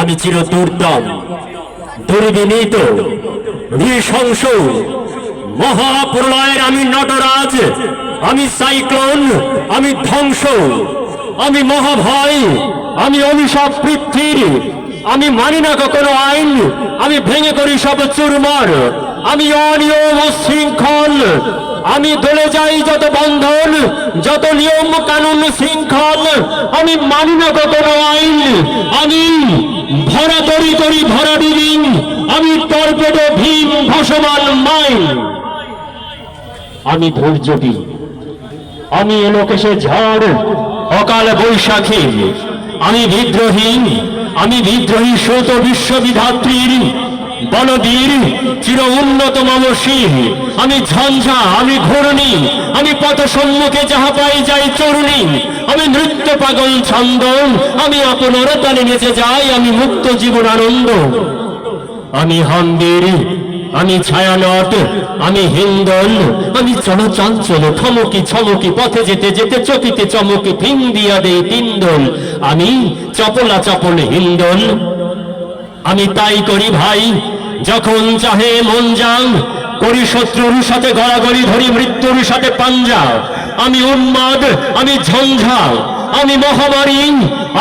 আমি চির দুর্দম, দুর্বিনীত নৃশংস মহাপ্রলয়ের আমি নটরাজ, আমি সাইক্লোন, আমি ধ্বংস আমি মহাভয়, আমি অভিশাপ পৃথ্বীর, আমি মানি না কখনো আইন, আমি ভেঙে করি সব চুরমার, আমি অনিয়ম শৃঙ্খল আমি দলে যাই যত বন্ধন, যত নিয়ম, কানুন, শৃঙ্খল। আমি মানি না কখনো আইন। আমি ভরা তরি তরি ভরা ডিবিং আমি টর্পেডো ভীম ভাসমান মাইন। আমি ধৈর্যবী আমি এলোকেশে ঝড়, অকাল বৈশাখী আমি বিদ্রোহী। আমি বিদ্রোহী শ্রোত বিশ্ববিধাত্রীর বলবীর চির উন্নত মমশীল। আমি ঝঞ্ঝা, আমি ঘূর্ণি, আমি পথ সম্মুখে যাহা পাই যাই চরুণী। আমি নৃত্য পাগল ছন্দ আমি আপনার তালে নেচে যাই, আমি মুক্ত জীবন আনন্দ। আমি হন্দির, আমি ছায়ানট, আমি হিন্দল, আমি চলচঞ্চল, থমকি ছমকি, পথে যেতে যেতে চকিতে চমকি ফিং দিয়া দেই আমি চপলা চপল হিন্দল আমি তাই করি ভাই, যখন চাহে মন যান, করি শত্রুর সাথে গড়াগড়ি ধরি, মৃত্যুর সাথে পাঞ্জা আমি উন্মাদ, আমি ঝঞ্ঝা আমি মহামারী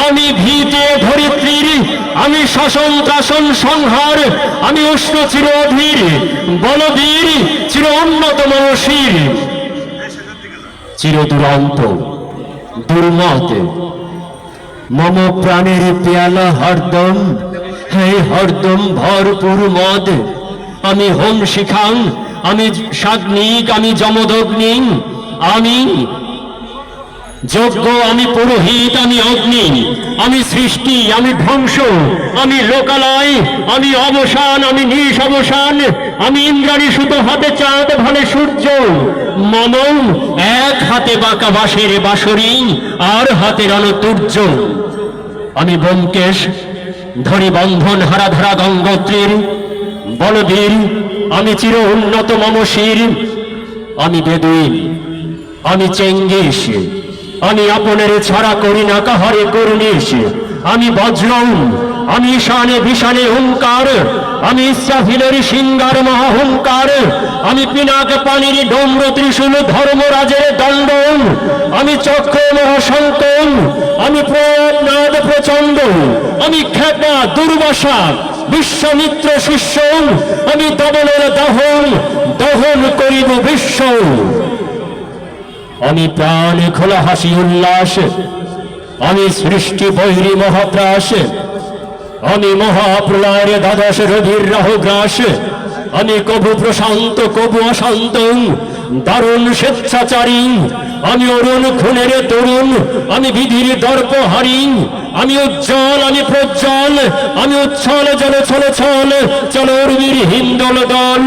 আমি ভীতে ধরিত্রীর আমি শাসন ত্রাসন সংহার, আমি উষ্ণ চির অধীর বলবীর, চির উন্নত মনশীর। চির দুরন্ত দুর্মত মম প্রাণের পেয়ালা হরদম হে হরদম ভরপুর মদ। আমি হোম শিখাং, আমি সাগ্নিক, আমি যমদগ্নি, আমি যজ্ঞ, আমি পুরোহিত, আমি অগ্নি, আমি সৃষ্টি, আমি ধ্বংস, আমি লোকালয়, আমি অবসান, আমি নিশ অবসান, আমি ইন্দ্রাণী সুত হাতে চাঁদ, ভালে সূর্য। মম এক হাতে বাঁকা বাঁশের বাঁশরি, আর হাতে তুর্য। আমি ব্যোমকেশ ধরি বন্ধন হারা ধরা গঙ্গোত্রীর। বলবীর, আমি চির উন্নত মমশির। আমি বেদুইন, আমি চেঙ্গিস। আমি আপনের ছাড়া করি না কাহারে করুনিস আমি বজ্রম আমি শানে বিশানে হুঙ্কার। আমি ইসরাফিলের সিঙ্গার মহাহুঙ্কার। আমি পিনাক পানির ডম্র ত্রিশূল ধর্মরাজের দণ্ড আমি চক্র মহাশঙ্কন আমি প্রনাদ প্রচণ্ড আমি খেপা দুর্বাসা, বিশ্বমিত্র শিষ্য, আমি দমনের দহন দহন করিব বিশ্ব। আমি প্রাণ খোলা হাসি উল্লাস, আমি সৃষ্টি বৈরী মহাপ্রাস, আমি মহাপ্রলয়ের দ্বাদশ রবির রাহুগ্রাস, আমি কবু প্রশান্ত, কবু অশান্ত দারুণ স্বেচ্ছাচারী, আমি অরুণ খুনের তরুণ, আমি বিধির দর্প হারি আমি উজ্জ্বল, আমি প্রজ্জ্বল, আমি উচ্ছল জল ছল ছল চল উর্বীর হিন্দল দল।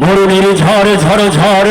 মরুণের ঝড় ঝড় ঝড়